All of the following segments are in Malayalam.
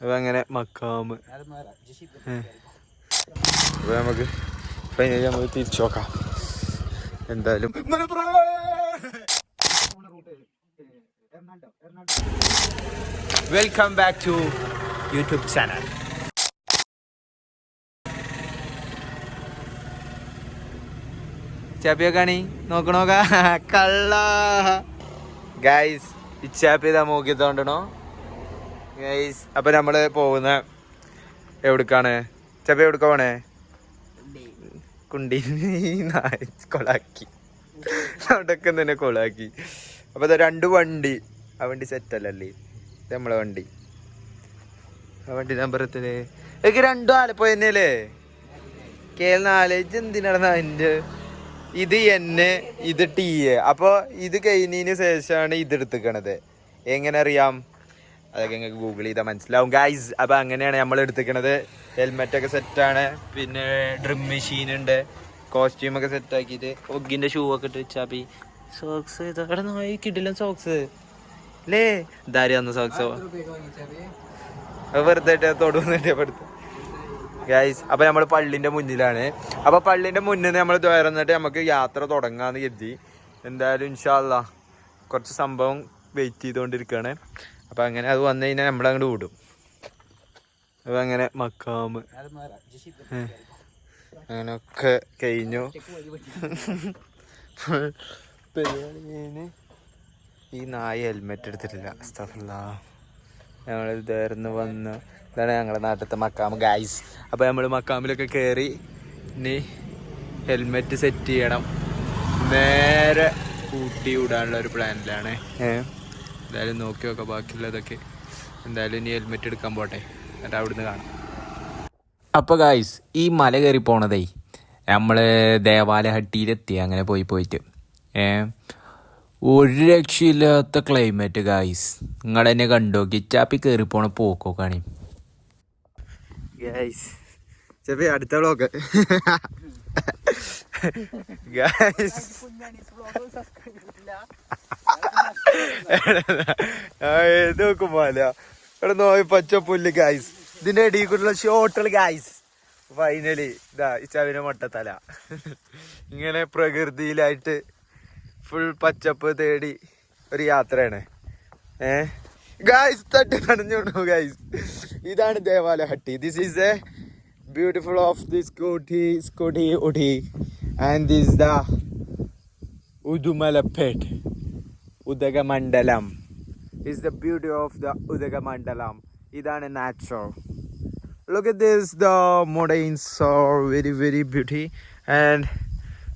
അപ്പൊ അങ്ങനെ മക്കാമ്. അപ്പൊ നമുക്ക് ഫൈനലി നമുക്ക് തിരിച്ചു നോക്കാം. എന്തായാലും. Welcome back to YouTube channel ചാപ്പിയൊക്കെയാണി? നോക്കണോക്കാ? കള്ള. ഗൈസ് ഇച്ചാപ്പി ഇതാ മൂക്കിത്തോണ്ടണോ അപ്പൊ നമ്മൾ പോകുന്ന എവിടേക്കാണ്? ചെപ്പ എവിടേക്ക പോണേ? കുണ്ടി. കൊളാക്കി. അവിടൊക്കെ തന്നെ കൊളാക്കി. അപ്പൊ രണ്ട് വണ്ടി. ആ വണ്ടി സെറ്റ് അല്ലല്ലേ ഇത് നമ്മളെ വണ്ടി. ആ വണ്ടി നമ്പർ എത്തൽ എനിക്ക് രണ്ടും ആലപ്പുഴ തന്നെയല്ലേ? കെ എൽ നാലേജ് എന്തിനാണ് അതിന്റെ? ഇത് എന്നെ ഇത് ടി എ. അപ്പൊ ഇത് കഴിഞ്ഞതിന് ശേഷമാണ് ഇത് എടുത്തുക്കണത്. എങ്ങനെ അറിയാം? അതൊക്കെ നിങ്ങൾക്ക് ഗൂഗിൾ ചെയ്താൽ മനസ്സിലാവും. ഗൈസ് അപ്പം അങ്ങനെയാണ് നമ്മൾ എടുത്തിക്കണത്. ഹെൽമെറ്റ് ഒക്കെ സെറ്റാണ് പിന്നെ ഡ്രിം മെഷീൻ ഉണ്ട്. കോസ്റ്റ്യൂം ഒക്കെ സെറ്റ് ആക്കിയിട്ട്. ഒഗിന്റെ ഷൂ ഒക്കെ ഇട്ട് വെച്ചാപ്പി സോക്സ് ഇതവിടെ നോയി കിടിലൻ സോക്സ് അല്ലേ ധാരി തന്ന സോക്സ് വെറുതെ തൊടുന്നുണ്ട് എടുത്ത്. ഗൈസ് അപ്പം നമ്മൾ പള്ളിന്റെ മുന്നിലാണ്. അപ്പോൾ പള്ളിന്റെ മുന്നിൽ നമ്മൾ തുറന്നിട്ട് നമുക്ക് യാത്ര തുടങ്ങാമെന്ന് കരുതി. എന്തായാലും ഇൻഷാല്ല കുറച്ച് സംഭവം വെയിറ്റ് ചെയ്തുകൊണ്ടിരിക്കുകയാണ് അപ്പൊ അങ്ങനെ അത് വന്നു കഴിഞ്ഞാൽ നമ്മൾ അങ്ങോട്ട് വിടും. അപ്പൊ അങ്ങനെ മക്കാമ് അങ്ങനെയൊക്കെ കഴിഞ്ഞു. ഈ നായ ഹെൽമെറ്റ് എടുത്തിട്ടില്ല. അസ്തഫല്ല ഞങ്ങൾ ഇതായിരുന്നു വന്ന്. ഇതാണ് ഞങ്ങളുടെ നാട്ടിലത്തെ മക്കാമ് ഗൈസ് അപ്പോൾ നമ്മൾ മക്കാമിലൊക്കെ കയറി ഇനി ഹെൽമെറ്റ് സെറ്റ് ചെയ്യണം. നേരെ ഊട്ടി വിടാനുള്ള ഒരു പ്ലാനിലാണ് ഏഹ്. എന്തായാലും നോക്കി നോക്കാം ബാക്കിയുള്ളതൊക്കെ എന്തായാലും ഇനി ഹെൽമെറ്റ് എടുക്കാൻ പോട്ടെ. എന്നിട്ട് അവിടുന്ന് കാണാം. അപ്പോൾ ഗായ്സ് ഈ മല കയറി പോണതേ നമ്മൾ ദേവാലഹട്ടിയിലെത്തി അങ്ങനെ പോയി പോയിട്ട്. ഏ? ഒരു രക്ഷയില്ലാത്ത ക്ലൈമറ്റ് ഗായ്സ് നിങ്ങൾ തന്നെ കണ്ടോ? ഗിച്ചാപ്പി കയറി പോണ പോക്കോക്കാണി. ഗായ്സ് ചെപ്പി അടുത്ത വ്ളോഗ് ഗായ്സ് ഏത് നോക്കുമ്പോ അല്ല. ഇവിടെ നോയി പച്ചപ്പുല്ല് ഗായ്സ് ഇതിന്റെ ഇടയിൽ കൂടെയുള്ള ഷോട്ടുകൾ ഗായ്സ് ഫൈനലി ഇതാ ഇച്ചാവിനെ മട്ടത്തല. ഇങ്ങനെ പ്രകൃതിയിലായിട്ട് ഫുൾ പച്ചപ്പ് തേടി ഒരു യാത്രയാണ്. ഏ? ഗായ്സ് തട്ടി നടഞ്ഞോണ്ടു ഗായ്സ് ഇതാണ് ദേവാലയ Hutti. This is a beautiful of the scooty scooty Ooty and this the Udumalpet. Udhagamandalam. Is the beauty of the Udhagamandalam. ഇതാണ് natural look at this the mountains are very very beauty. And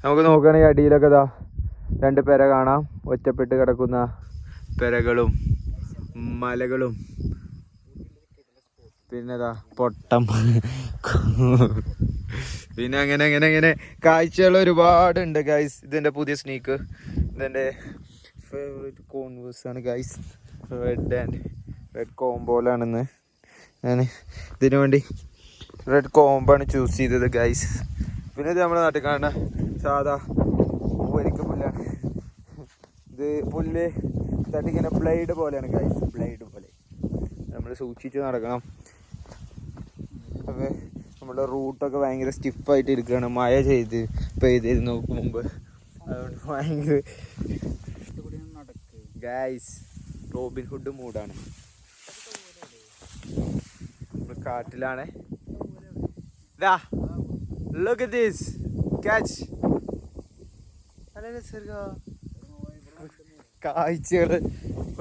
നമുക്ക് നോക്കുകയാണെങ്കിൽ അടിയിലൊക്കെ ഇതാ രണ്ട് പെര കാണാം. ഒറ്റപ്പെട്ട് കിടക്കുന്ന പെരകളും മലകളും. പിന്നെ ഇതാ പൊട്ടം. പിന്നെ അങ്ങനെ അങ്ങനെ അങ്ങനെ. കാഴ്ചകൾ ഒരുപാടുണ്ട് ഗൈസ് ഇതിന്റെ പുതിയ സ്നീക്ക് ഇതിന്റെ ഫേവറേറ്റ് കോൺവേഴ്സ് ആണ് ഗൈസ് റെഡ് ആൻഡ് റെഡ് കോംബോയിലാണെന്ന് ഞാൻ ഇതിനു വേണ്ടി റെഡ് കോംബാണ് ചൂസ് ചെയ്തത് ഗൈസ് പിന്നെ ഇത് നമ്മുടെ നാട്ടിൽ കാണുന്ന സാധാ വരിക്ക പുല്ലാണ്. ഇത് പുല്ല് തട്ടിങ്ങനെ ബ്ലേഡ് പോലെയാണ് ഗൈസ് ബ്ലേഡ് പോലെ. നമ്മൾ സൂക്ഷിച്ച് നടക്കണം. അപ്പോൾ നമ്മുടെ റൂട്ടൊക്കെ ഭയങ്കര സ്റ്റിഫായിട്ട് ഇരിക്കുകയാണ് മഴ ചെയ്ത് പെയ്തിരുന്നു മുമ്പ്. അതുകൊണ്ട് ഭയങ്കര ഗൈസ് റോബിൻ ഹുഡ് മൂഡാണ് നമ്മൾ കാട്ടിലാണ്. ദാ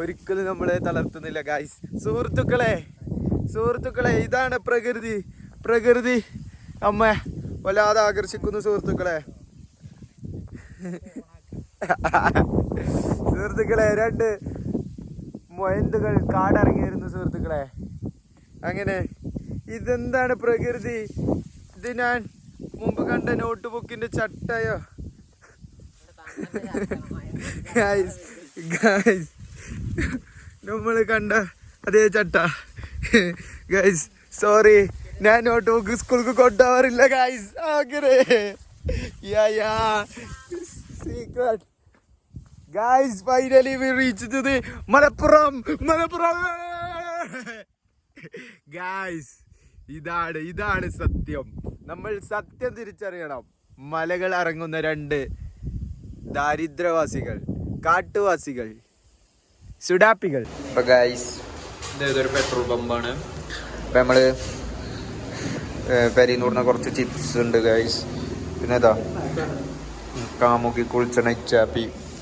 ഒരിക്കലും നമ്മളെ തളർത്തുന്നില്ല ഗായ്സ് സുഹൃത്തുക്കളെ സുഹൃത്തുക്കളെ ഇതാണ് പ്രകൃതി. പ്രകൃതി അമ്മ വല്ലാതെ ആകർഷിക്കുന്നു സുഹൃത്തുക്കളെ. സുഹൃത്തുക്കളെ രണ്ട് മൊയന്തുകൾ കാടിറങ്ങിയിരുന്നു സുഹൃത്തുക്കളെ. അങ്ങനെ ഇതെന്താണ് പ്രകൃതി? ഇത് ഞാൻ മുമ്പ് കണ്ട നോട്ട് ബുക്കിന്റെ ചട്ടയോ? ഗായ്സ് ഗായ്സ് നമ്മൾ കണ്ട അതേ ചട്ട. ഗൈസ് സോറി ഞാൻ നോട്ട് ബുക്ക് സ്കൂൾക്ക് കൊണ്ടുപോകാറില്ല ഗൈസ് അങ്ങനെ. Yeah yeah secret guys finally we reach to the Malappuram Malappuram guys ഇതാണ് ഇതാണ് സത്യം. നമ്മൾ സത്യം തിരിച്ചറിയണം. മലകൾ ഇറങ്ങുന്ന രണ്ട് ദാരിദ്ര്യവാസികൾ കാട്ടുവാസികൾ സുഡാപ്പികൾ. ഇപ്പൊ ഗായ്സ് ഇതൊരു പെട്രോൾ പമ്പാണ് ഇപ്പൊ നമ്മൾ പെരീന്നൂറിന് കുറച്ച് ചിപ്സ് ഉണ്ട് ഗായ്സ് പിന്നെ ഇതാ കാമുക്കി കുളിച്ചണ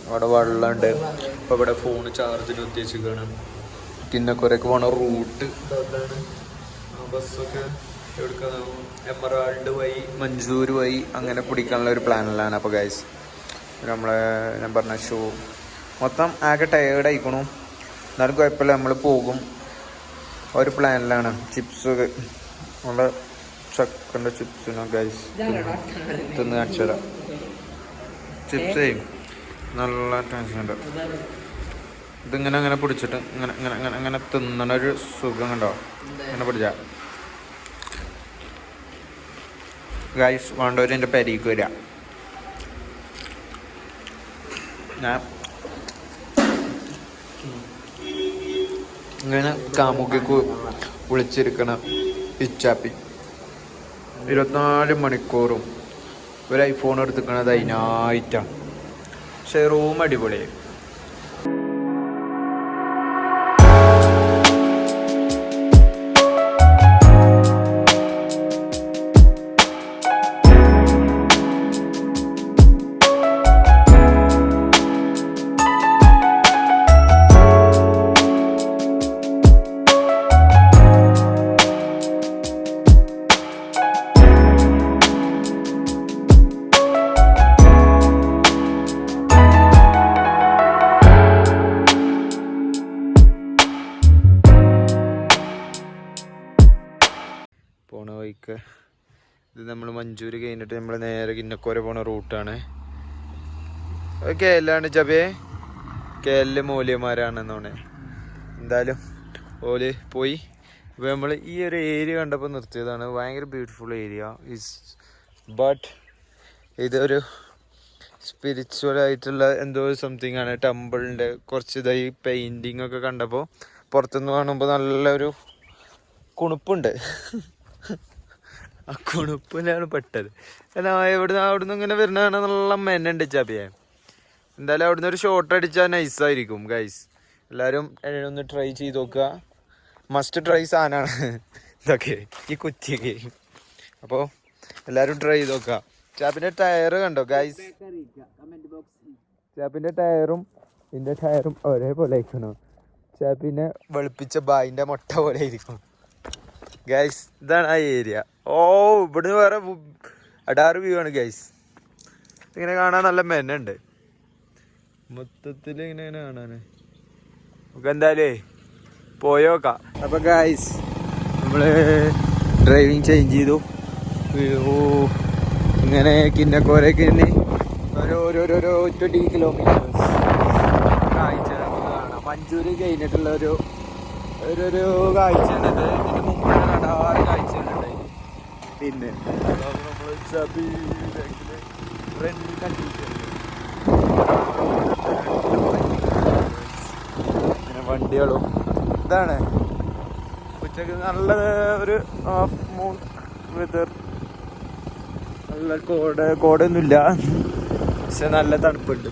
അവിടെ വെള്ളമുണ്ട് അപ്പൊ ഇവിടെ ഫോൺ ചാർജിന് ഉദ്ദേശിക്കുകയാണ് പിന്നെ കുറേക്ക് പോണ റൂട്ട് ഇതാണ്. ആ ബസ്സൊക്കെ എവിടുക്കാണ് എമറാൾഡ് വഴി മഞ്ചൂർ വഴി അങ്ങനെ പിടിക്കാനുള്ള ഒരു പ്ലാനിലാണ് അപ്പോൾ ഗൈസ് നമ്മളെ ഞാൻ പറഞ്ഞ ഷോ മൊത്തം ആകെ ടയേർഡ് ആയിക്കണു. എന്നാലും കുഴപ്പമില്ല നമ്മൾ പോകും. ഒരു പ്ലാനിലാണ് ചിപ്സ് നമ്മളെ ചക്കന്റെ ചിപ്സിനോ ഗൈസ് തിന്ന് കാണിച്ചു തരാം ചിപ്സേ നല്ല ടെൻഷൻ ഉണ്ട്. ഇതിങ്ങനെ അങ്ങനെ പിടിച്ചിട്ട് ഇങ്ങനെ ഇങ്ങനെ ഇങ്ങനെ അങ്ങനെ തിന്നണ ഒരു സുഖം ഉണ്ടോ ഇങ്ങനെ പിടിച്ച. ഗൈസ് വേണ്ടവർ എന്റെ പെരീക്ക് വരിക ഞാൻ ഇങ്ങനെ കാമുകിക്ക് വിളിച്ചിരിക്കണ ഇച്ചാപ്പി. ഇരുപത്തിനാല് മണിക്കൂറും ഒരു ഐഫോൺ എടുത്തിക്കണത് അതിനായിട്ടാണ്. പക്ഷേ റൂം അടിപൊളിയായി. കിന്നക്കോര പോണ റൂട്ടാണ് കെ എല്ലാണ് ജബേ കെ എല്ല് മൂല്യമാരാണെന്നാണ് എന്തായാലും ഓൽ പോയി. അപ്പോൾ നമ്മൾ ഈ ഒരു ഏരിയ കണ്ടപ്പോൾ നിർത്തിയതാണ്. ഭയങ്കര ബ്യൂട്ടിഫുൾ ഏരിയ ഇസ് ബട്ട് ഇതൊരു സ്പിരിച്വൽ ആയിട്ടുള്ള എന്തോ സംതിങ് ആണ്. ടെമ്പിളിന്റെ കുറച്ച് ഇതായി പെയിന്റിങ് ഒക്കെ കണ്ടപ്പോൾ പുറത്തുനിന്ന് കാണുമ്പോൾ നല്ലൊരു കുണുപ്പുണ്ട്. ആ കുണുപ്പിലാണ് പെട്ടത്. എന്നാ എവിടുന്ന് അവിടുന്ന് ഇങ്ങനെ വരുന്നതാണ് നല്ല മെനുണ്ട് ചാപ്പിയെ എന്തായാലും അവിടുന്ന് ഒരു ഷോട്ട് അടിച്ചാൽ നൈസായിരിക്കും ഗൈസ് എല്ലാവരും ഒന്ന് ട്രൈ ചെയ്ത് നോക്കുക. മസ്റ്റ് ട്രൈ സാധനമാണ്. ഇതൊക്കെ ഈ കുറ്റിയൊക്കെ. അപ്പോൾ എല്ലാവരും ട്രൈ ചെയ്ത് നോക്കുക. ചാപ്പിന്റെ ടയർ കണ്ടോ ഗൈസ് ചാപ്പിന്റെ ടയറും ഇതിന്റെ ടയറും ഒരേപോലെ ആയിരിക്കണം. ചാപ്പിനെ വെളുപ്പിച്ച ബായിന്റെ മുട്ട പോലെ ആയിരിക്കും. ഗൈസ് ഇതാണ് ആ ഏരിയ ഓ ഇവിടുന്ന് വേറെ അടാറ് വ്യൂ ആണ് ഗൈസ് ഇങ്ങനെ കാണാൻ നല്ല മെനുണ്ട് മൊത്തത്തിൽ ഇങ്ങനെ ഇങ്ങനെ കാണാന്. നമുക്ക് എന്തായാലേ പോയോക്കാം അപ്പൊ ഗൈസ് നമ്മൾ ഡ്രൈവിംഗ് ചേഞ്ച് ചെയ്തു. ഓ. ഇങ്ങനെ കിന്നക്കോരെ ഒരു ഒരു ഒരു ട്വന്റി കിലോമീറ്റേഴ്സ് കാഴ്ച നമുക്ക് കാണാം മഞ്ചൂര് കഴിഞ്ഞിട്ടുള്ള ഒരു ഒരു ഒരു കാഴ്ച ഉണ്ട് ഇതിന് മുമ്പ് നടാറ് കാഴ്ചകളുണ്ടായി പിന്നെ നമ്മൾ ചബി ഫ്രണ്ട് കണ്ടിട്ടുണ്ട് പിന്നെ വണ്ടികളും ഇതാണ്. ഉച്ചയ്ക്ക് നല്ല ഒരു ഹാഫ് മൂൺ വെതർ നല്ല കോട കോടൊന്നുമില്ല. പക്ഷെ നല്ല തണുപ്പുണ്ട്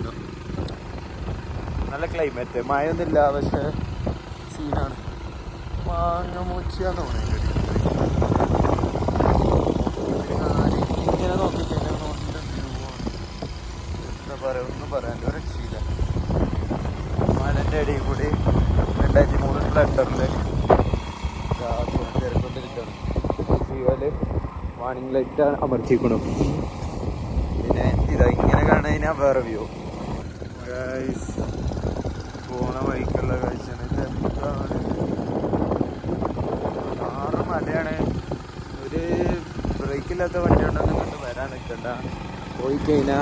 നല്ല ക്ലൈമറ്റ് മഴയൊന്നുമില്ല പക്ഷെ സീനാണ് മാങ്ങ മൂച്ചിയാന്ന് തോന്നുന്നത് ലൈറ്റ് അമർത്തിക്കണം പിന്നെ ഇതാ ഇങ്ങനെ കാണുന്നതിനാ വേറെ വ്യൂ പോണ വഴിക്കുള്ള കാഴ്ചയാണ്. ഇത് എന്താണ്? ആറ് മലയാണ്. ഒരു ബ്രേക്കില്ലാത്ത വണ്ടി ഉണ്ടെന്ന് കണ്ട് വരാൻ നിൽക്കണ്ട. പോയി കഴിഞ്ഞാ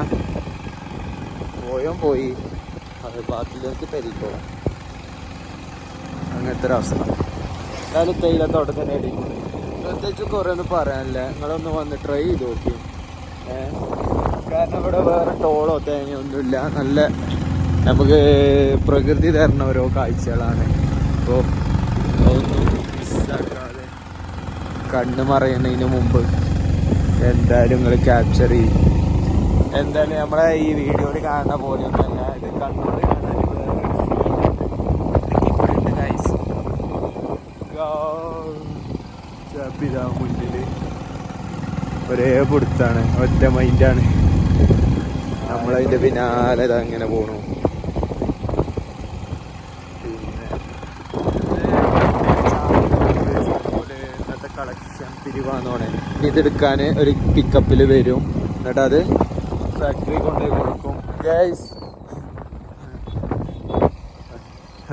പോയോ പോയി. അത് ബാക്കിലേക്ക് പെരിക്കോളാം അങ്ങനത്തെ ഒരു അവസ്ഥ. എന്തായാലും തേയില തന്നെ അടിക്കുന്നത് പ്രത്യേകിച്ച് കുറേ ഒന്നും പറയാനില്ല. നിങ്ങളൊന്ന് വന്ന് ട്രൈ ചെയ്ത് നോക്കി. കാരണം ഇവിടെ വേറെ ടോളോ തേങ്ങയോ ഒന്നുമില്ല. നല്ല നമുക്ക് പ്രകൃതി തരുന്ന ഓരോ കാഴ്ചകളാണ്. അപ്പോൾ മിസ്സാക്കാതെ കണ്ണ് മറയുന്നതിന് മുമ്പ് എന്തായാലും നിങ്ങൾ ക്യാപ്ചർ ചെയ്യും. എന്തായാലും നമ്മളെ ഈ വീഡിയോയിൽ കാണുന്ന പോലെ ഒന്നല്ല ഇത് കണ്ണൂർ കാണാൻ മുന്നിൽ ഒരേ പൊടുത്താണ് ഒറ്റ മൈൻഡാണ്. നമ്മളതിന്റെ പിന്നാലെ അങ്ങനെ പോണു. ഇന്നത്തെ ഇതെടുക്കാൻ ഒരു പിക്കപ്പിൽ വരും. എന്നിട്ട് അത് ഫാക്ടറി കൊണ്ടുപോയി കൊടുക്കും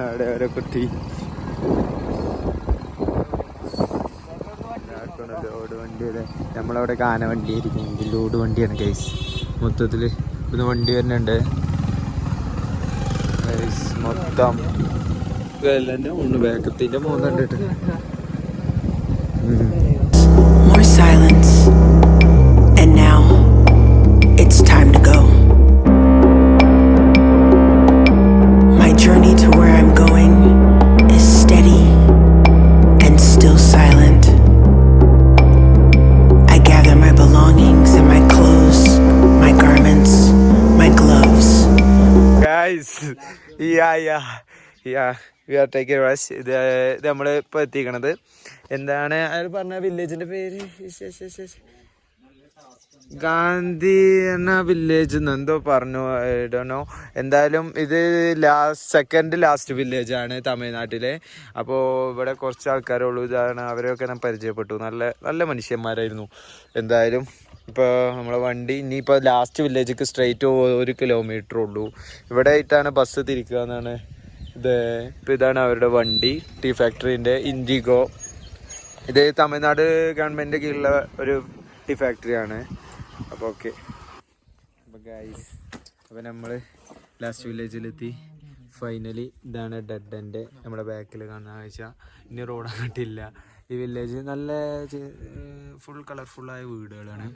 അവിടെ ഓരോ കുട്ടി ലോഡ് വണ്ടിയുടെ നമ്മളവിടെ കാന വണ്ടി ആയിരിക്കും ലോഡ് വണ്ടിയാണ് ഗൈസ് മൊത്തത്തിൽ ഇത് വണ്ടി വരുന്നുണ്ട്. ഗൈസ് മൊത്തം. തന്നെ ഒന്ന് ബാക്കത്തിന്റെ മൂന്നുണ്ട് കേട്ടോ. വി ആർ ടേക്ക് റഷ് ഇത് ഇത് നമ്മൾ ഇപ്പോൾ എത്തിക്കണത്. എന്താണ് അയാൾ പറഞ്ഞ വില്ലേജിന്റെ പേര്. ഗാന്ധി എന്ന വില്ലേജ് എന്തോ പറഞ്ഞു. ഇടണോ എന്തായാലും ഇത് ലാസ്റ്റ് സെക്കൻഡ് ലാസ്റ്റ് വില്ലേജ് ആണ് തമിഴ്നാട്ടിലെ. അപ്പോൾ ഇവിടെ കുറച്ച് ആൾക്കാരുള്ളൂ ഇതാണ് അവരെയൊക്കെ ഞാൻ പരിചയപ്പെട്ടു. നല്ല നല്ല മനുഷ്യന്മാരായിരുന്നു. എന്തായാലും ഇപ്പോൾ നമ്മളെ വണ്ടി ഇനിയിപ്പോൾ ലാസ്റ്റ് വില്ലേജിക്ക് സ്ട്രെയിറ്റ് ഒരു കിലോമീറ്റർ ഉള്ളൂ. ഇവിടെ ആയിട്ടാണ് ബസ് തിരിക്കുക എന്നാണ് ഇതാണ് അവരുടെ വണ്ടി ടീ ഫാക്ടറിന്റെ ഇൻഡിഗോ. ഇത് തമിഴ്നാട് ഗവൺമെന്റ് കീഴിലുള്ള ഒരു ടീ ഫാക്ടറിയാണ്. അപ്പോൾ ഓക്കെ. അപ്പോൾ ഗൈസ് അപ്പോൾ നമ്മൾ ലാസ്റ്റ് വില്ലേജിലെത്തി ഫൈനലി ഇതാണ് ഡെഡ് എന്റെ നമ്മുടെ ബാക്കിൽ കാണുന്ന കാഴ്ച ഇനി റോഡ് അങ്ങോട്ടില്ല. ഈ വില്ലേജ് നല്ല ഫുൾ കളർഫുള്ളായ വീടുകളാണ്.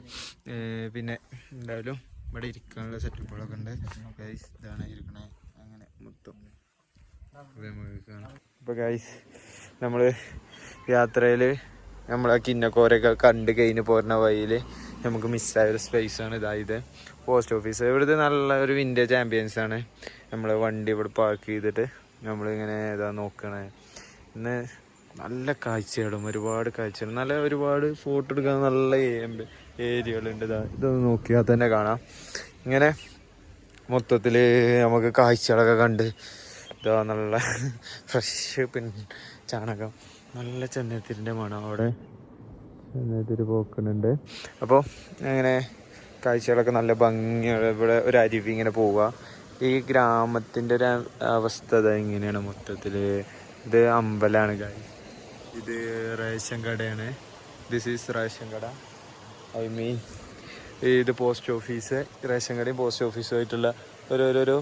പിന്നെ എന്തായാലും ഇവിടെ ഇരിക്കാനുള്ള സെറ്റപ്പുകളൊക്കെ ഉണ്ട്. ഇതാണ് ഇരിക്കണേ. അങ്ങനെ മൊത്തം. അപ്പോൾ ഗൈസ് നമ്മൾ യാത്രയിൽ നമ്മളെ കിന്നക്കോരൊക്കെ കണ്ട് കഴിഞ്ഞ് പോരുന്ന വഴിയിൽ നമുക്ക് മിസ്സായ ഒരു സ്പേസ് ആണ് ഇതായത് പോസ്റ്റ് ഓഫീസ് ഇവിടുത്തെ നല്ല ഒരു വിന്റേജ് ആംബിയൻസ് ആണ്. നമ്മൾ വണ്ടി ഇവിടെ പാർക്ക് ചെയ്തിട്ട് നമ്മളിങ്ങനെ ഇതാ നോക്കണേ. ഇന്ന് നല്ല കാഴ്ചകളും ഒരുപാട് കാഴ്ചകൾ നല്ല ഒരുപാട് ഫോട്ടോ എടുക്കാൻ നല്ല ഏരിയകളുണ്ട് ഇതാ. ഇതൊന്ന് നോക്കിയാൽ തന്നെ കാണാം. ഇങ്ങനെ മൊത്തത്തിൽ നമുക്ക് കാഴ്ചകളൊക്കെ കണ്ട് ഇതാ നല്ല ഫ്രഷ് പിന്നെ ചാണകം. നല്ല ചെന്നൈത്തിരിന്റെ മണം അവിടെ. ചെന്നൈത്തിരി പോക്കുന്നുണ്ട്. അപ്പോൾ അങ്ങനെ കാഴ്ചകളൊക്കെ നല്ല ഭംഗിയുള്ള ഇവിടെ ഒരു അരുവി ഇങ്ങനെ പോവുക ഈ ഗ്രാമത്തിന്റെ ഒരു അവസ്ഥ ഇതാ ഇങ്ങനെയാണ് മൊത്തത്തിൽ ഇത് അമ്പലമാണ് കായ് ഇത് റേഷൻ കടയാണ്. ദിസ് ഈസ് റേഷൻ കട. ഐ മീൻ ഇത് പോസ്റ്റ് ഓഫീസ് റേഷൻ കടയും പോസ്റ്റ് ഓഫീസുമായിട്ടുള്ള ഓരോരോരോ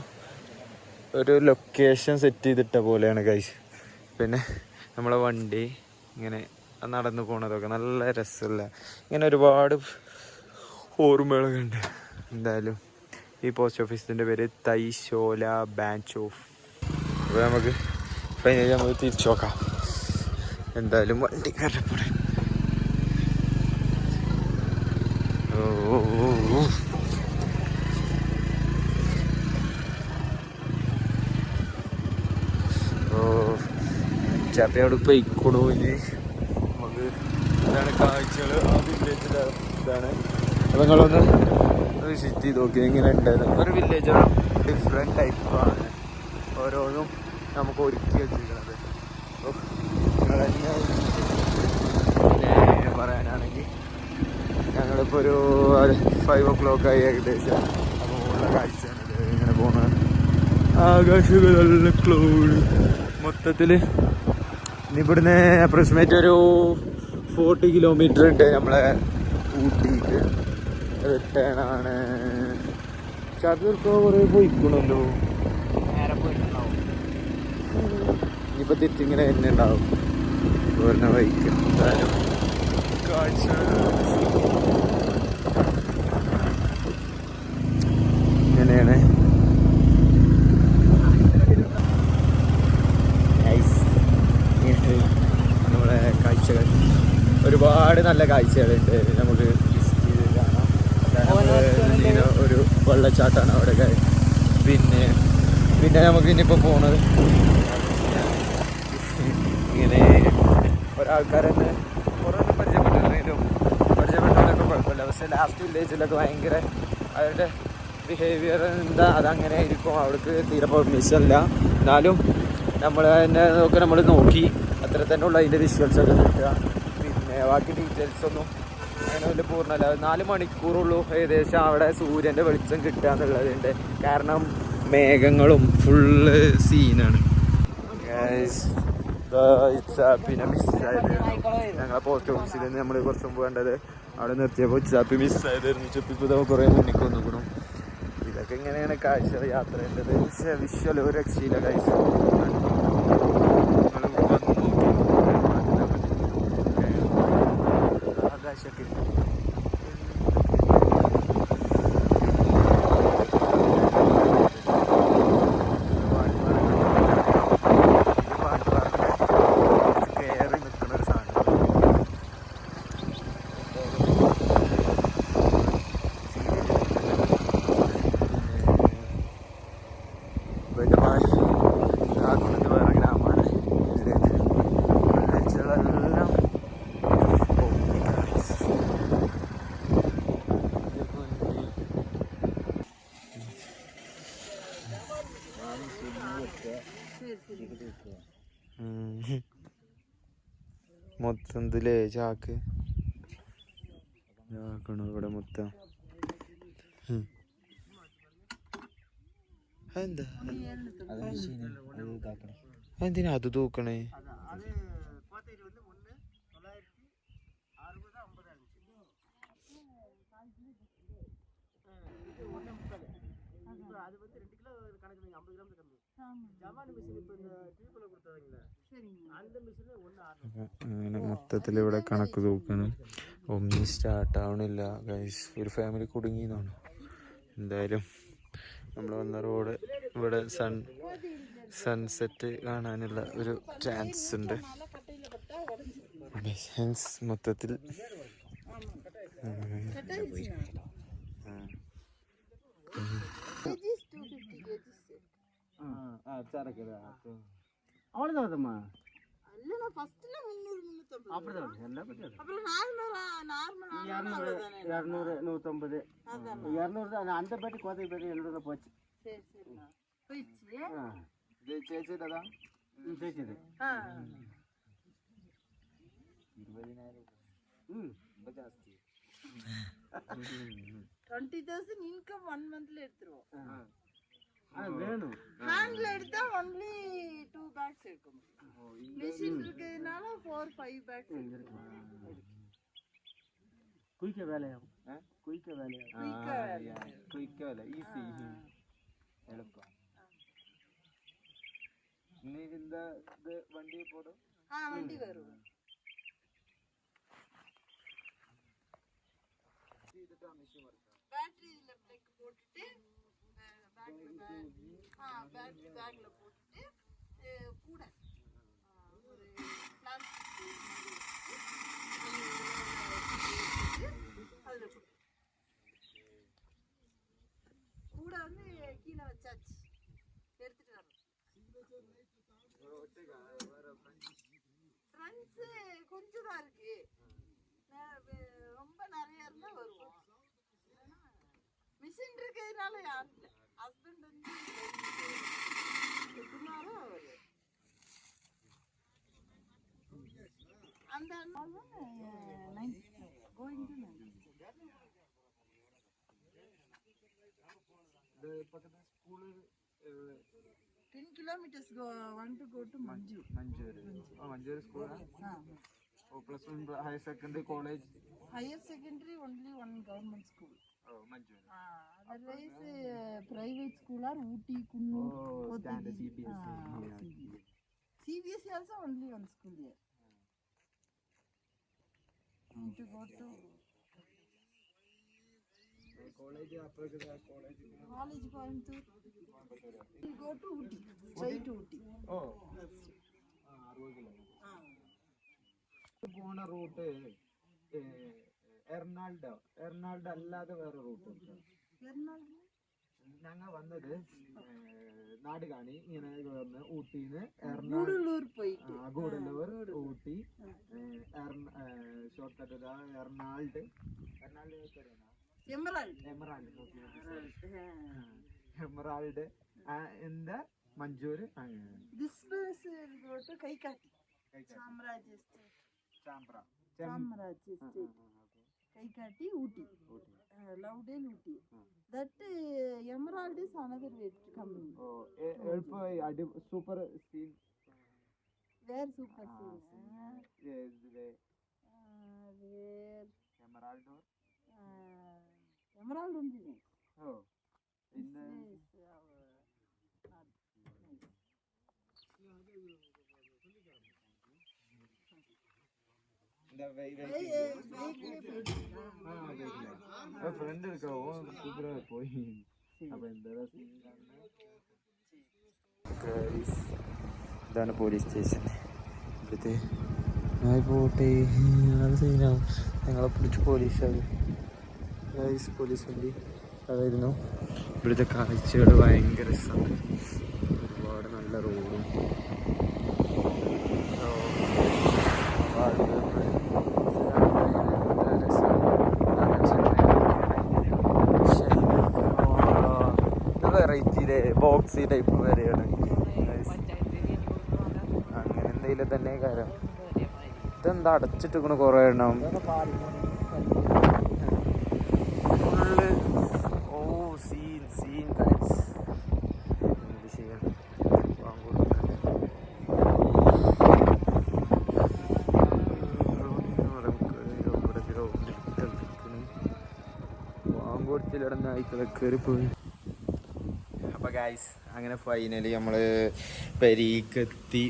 ഒരു ലൊക്കേഷൻ സെറ്റ് ചെയ്തിട്ട പോലെയാണ് ഗൈസ് പിന്നെ നമ്മളെ വണ്ടി ഇങ്ങനെ നടന്നു പോണതൊക്കെ നല്ല രസമില്ല ഇങ്ങനെ ഒരുപാട് ഓർമ്മകളൊക്കെ ഉണ്ട്. എന്തായാലും ഈ പോസ്റ്റ് ഓഫീസിന്റെ പേര് തൈശോല ബാഞ്ച് ഓഫ് അപ്പോൾ നമുക്ക് ഫൈനലി നമുക്ക് തിരിച്ചു നോക്കാം. എന്തായാലും വണ്ടി ഓ. ഓ. ചാപ്പയോട് ഇപ്പൊ ഇനി? നമുക്ക് ഇതാണ് കാഴ്ചകൾ ആ വില്ലേജിന്റെ ഇതാണ്. അപ്പോൾ നിങ്ങളൊന്ന് വിസിറ്റ് ചെയ്ത് നോക്കി. ഇങ്ങനെ ഉണ്ടായിരുന്നു ഒരു വില്ലേജാണ് ഡിഫറെന്റ് ടൈപ്പാണ് ഓരോന്നും നമുക്ക് ഒരുക്കി വെച്ചിരിക്കുന്നത് പിന്നെ പറയാനാണെങ്കിൽ ഞങ്ങളിപ്പോൾ ഒരു ഫൈവ് ഓ ക്ലോക്ക് ആയി ഏകദേശം. അപ്പോൾ ഉള്ള കാഴ്ചയാണ് ഇത്. ഇങ്ങനെ പോകുന്നത് ആകാശമൊക്കെ മൊത്തത്തിൽ ഇവിടുന്ന് അപ്രോക്സിമേറ്റ് ഒരു ഫോർട്ടി കിലോമീറ്റർ ഉണ്ട് നമ്മളെ ഊട്ടിക്ക്. റിട്ടേൺ ആണ്. ചതുർക്കോ കുറേ പോയിക്കണല്ലോ. ഇനിയിപ്പോൾ തിരിച്ചിങ്ങനെ തന്നെ ഉണ്ടാവും വരുന്ന ബൈക്ക് എന്തായാലും കാഴ്ച. ഇങ്ങനെയാണ് Nice. ഇങ്ങനെയാണ് നമ്മളെ കാഴ്ചകൾ ഒരുപാട് നല്ല കാഴ്ചകളുണ്ട്. നമുക്ക് കാണാം. ഒരു വെള്ളച്ചാട്ടമാണ് അവിടെ പിന്നെ പിന്നെ നമുക്ക് ഇനിയിപ്പോൾ പോണത്. ഇങ്ങനെ ഒരാൾക്കാരെന്നെ കുറേ പരിചയപ്പെട്ടില്ലെങ്കിലും പരിചയപ്പെട്ടാലൊക്കെ കുഴപ്പമില്ല. പക്ഷേ ലാസ്റ്റ് വില്ലേജിലൊക്കെ ഭയങ്കര അവരുടെ ബിഹേവിയർ എന്താ അതങ്ങനെ ആയിരിക്കും. അവർക്ക് തീരെ പെർമിഷൻ ഇല്ല. എന്നാലും നമ്മൾ തന്നെ നോക്കി നമ്മൾ നോക്കി. അത്ര തന്നെ ഉള്ള അതിന്റെ വിഷ്വൽസ് ഒക്കെ കിട്ടുക. ബാക്കി ഡീറ്റെയിൽസ് ഒന്നും അങ്ങനെ വലിയ പൂർണമല്ല. നാല് മണിക്കൂറുള്ളൂ ഏകദേശം അവിടെ സൂര്യന്റെ വെളിച്ചം കിട്ടുക എന്നുള്ളതുണ്ട് കാരണം മേഘങ്ങളും ഫുള്ള് സീനാണ് പിന്നെ മിസ്സായത് ഞങ്ങളെ പോസ്റ്റ് ഓഫീസിൽ നിന്ന് നമ്മൾ കുറച്ച് മുമ്പ് കണ്ടത് അവിടെ നിർത്തിയപ്പോൾ ഇച്ചാപ്പി മിസ്സായതായിരുന്നു ചെപ്പിപ്പോൾ കുറേ മുന്നിക്ക് വന്നിക്കണം. ഇതൊക്കെ ഇങ്ങനെയാണ് കാഴ്ച യാത്ര പക്ഷേ വിഷ്വൽ ഒരു രക്ഷയില്ല കാഴ്ച മൊത്തത്തിലേ ചാക്ക്. ചാക്കണോ ഇവിടെ മൊത്തം. അതെന്താ? എന്തിനാ അത് തൂക്കണേ? അങ്ങനെ മൊത്തത്തിൽ ഇവിടെ കണക്ക് തൂക്കണം ഒന്നും സ്റ്റാർട്ട് ആവണില്ല ഗൈസ് ഒരു ഫാമിലി കുടുങ്ങിയെന്നാണ് എന്തായാലും നമ്മൾ വന്ന റോഡ് ഇവിടെ സൺ സൺസെറ്റ് കാണാനുള്ള ഒരു ചാൻസ് ഉണ്ട്. മൊത്തത്തിൽ. ആ சரக்கு அவ்வளோதான் வருதம்மா. இரநூறு நூற்றம்பது இரநூறு தான் அந்த பேட்டி கோதை பேட்டி எழுநூறு போச்சு. இது ஜெயிச்சதா ஜெயிச்சது இருபதினாயிரம் ம். ரொம்ப ஜாஸ்தி. டுவெண்ட்டி தௌசண்ட் இன்கம் ஒன் மந்த்ல எடுத்துருவோம். வேணும். ஹேண்ட்ல எடுத்தா ஒன்லி டூ பேக்ஸ் இருக்கும் மிஷின் இருக்கிறதுனால ஃபோர் ஃபைவ் பேக்ஸ் இருக்கும் குயிக்க வேலையாகும். குயிக்க வேலையாகும். குயிக்க வேலை. ஈஸி எளுப்பம் இன்னைக்கு இந்த இது வண்டி போடும் ஆ வண்டி வரும் பேட்டரி இதுல போட்டுட்டு பேக்ல ஆ பேட்டரி பேக்ல போட்டுட்டு கூட ஒரு பிளாஸ்டிக் அதில் கூட வந்து கீழே வச்சாச்சு எடுத்துட்டு வரணும் ஃப்ரெண்ட்ஸு கொஞ்சம் தான் இருக்கு ரொம்ப நிறைய இருந்தால் வருவோம் மிஷின் இருக்கிறதுனால யாரும் இல்லை హస్బెండ్ ఉంది ఉన్నారు ఎవరు అందరూ గోయింగ్ టు పక్కన school ten kilometres one to go to Manju Manjoor Manjoor school plus one higher secondary college higher secondary only one government school otherwise private school or Ooty Coonoor Kotagiri CBSE to go to college college going to we go to Ooty straight to oh ah 60 km Ernakulam എറണാൾഡോ അല്ലാതെ വേറെ റൂട്ട് ഉണ്ട്? ഞങ്ങൾ വന്നത് നാട് കാണി ഇങ്ങനെ വന്ന് ഊട്ടിന്ന് എറണാകുളം പോയി Gudalur Ooty. Short cut എറണാൾഡ് എറണാൾഡ് Emerald. എന്താ? മഞ്ചൂര് അങ്ങനെ. ചാമ്രാജ് ബസ് கை காட்டி Ooty Lovedale Ooty that Emerald is another wet company oh elf అడి super scene where super scene yes way where Emerald Emerald ఉంది ఓ ఇన్ ഫ്രണ്ട് എടുക്കാവോ പോയി അപ്പൊ എന്താ ഇതാണ് പോലീസ് സ്റ്റേഷൻ. ഇവിടുത്തെ ഞാൻ പോട്ടെ അത് സീനാവും ഞങ്ങളെ പിടിച്ച് പോലീസാണ്. ഗൈസ് പോലീസ് വണ്ടി അതായിരുന്നു. ഇവിടുത്തെ കാഴ്ചകൾ ഭയങ്കര ഒരുപാട് നല്ല റോഡും ബോക്സി ടൈപ്പ് വരെയാണ്. അങ്ങനെ എന്തെങ്കിലും തന്നെ കാര്യം. ഇതെന്താ അടച്ചിട്ടിക്കണ കുറേ എണ്ണം. Full oh scene scene guys എന്ത് ചെയ്യാൻ വാങ്ങോടത്തിലിടന്ന് ആയിക്കളെ കയറിപ്പോയി ഗൈസ് അങ്ങനെ ഫൈനലി നമ്മൾ പെരീക്കെത്തി.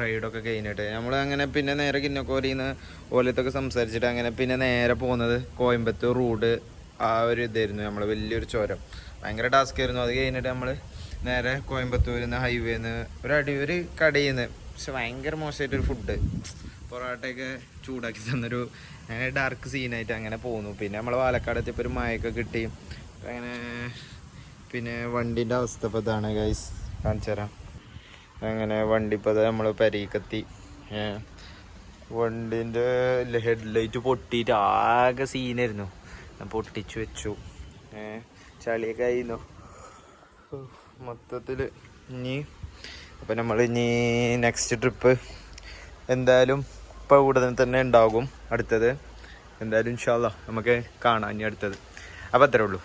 റൈഡൊക്കെ കഴിഞ്ഞിട്ട്. നമ്മൾ അങ്ങനെ പിന്നെ നേരെ കിന്നക്കോലിയിൽ നിന്ന് ഓലത്തൊക്കെ സംസാരിച്ചിട്ട് അങ്ങനെ പിന്നെ നേരെ പോകുന്നത് കോയമ്പത്തൂർ റോഡ് ആ ഒരു ഇതായിരുന്നു നമ്മൾ വലിയൊരു ചോരം. ഭയങ്കര ടാസ്ക് ആയിരുന്നു. അത് കഴിഞ്ഞിട്ട് നമ്മൾ നേരെ കോയമ്പത്തൂരിൽ നിന്ന് ഹൈവേയിൽ നിന്ന് ഒരു അടി ഒരു കടയിൽ നിന്ന് പക്ഷെ ഭയങ്കര മോശമായിട്ടൊരു ഫുഡ് പൊറോട്ടയൊക്കെ ചൂടാക്കി തന്നൊരു അങ്ങനെ ഡാർക്ക് സീനായിട്ട് അങ്ങനെ പോന്നു. പിന്നെ നമ്മൾ പാലക്കാട് എത്തിയപ്പോൾ ഒരു മഴയൊക്കെ കിട്ടി. അങ്ങനെ പിന്നെ വണ്ടീന്റെ അവസ്ഥ ഇപ്പോൾ ഇതാണ് ഗൈസ് കാണിച്ചു തരാം. അങ്ങനെ വണ്ടി ഇപ്പോൾ നമ്മൾ പരീക്കത്തി. വണ്ടീന്റെ ഹെഡ് ലൈറ്റ് പൊട്ടിയിട്ട് ആകെ സീനായിരുന്നു. ഞാൻ പൊട്ടിച്ചു വെച്ചു. ചളിയൊക്കെ ആയിരുന്നു മൊത്തത്തിൽ ഇനി അപ്പോൾ നമ്മൾ ഇനി നെക്സ്റ്റ് ട്രിപ്പ് എന്തായാലും ഇപ്പോൾ ഉടനെ തന്നെ ഉണ്ടാകും അടുത്തത്. എന്തായാലും ഇൻഷാല്ല നമുക്ക് കാണാം ഇനി അടുത്തത്. അപ്പോൾ അത്രേ ഉള്ളൂ.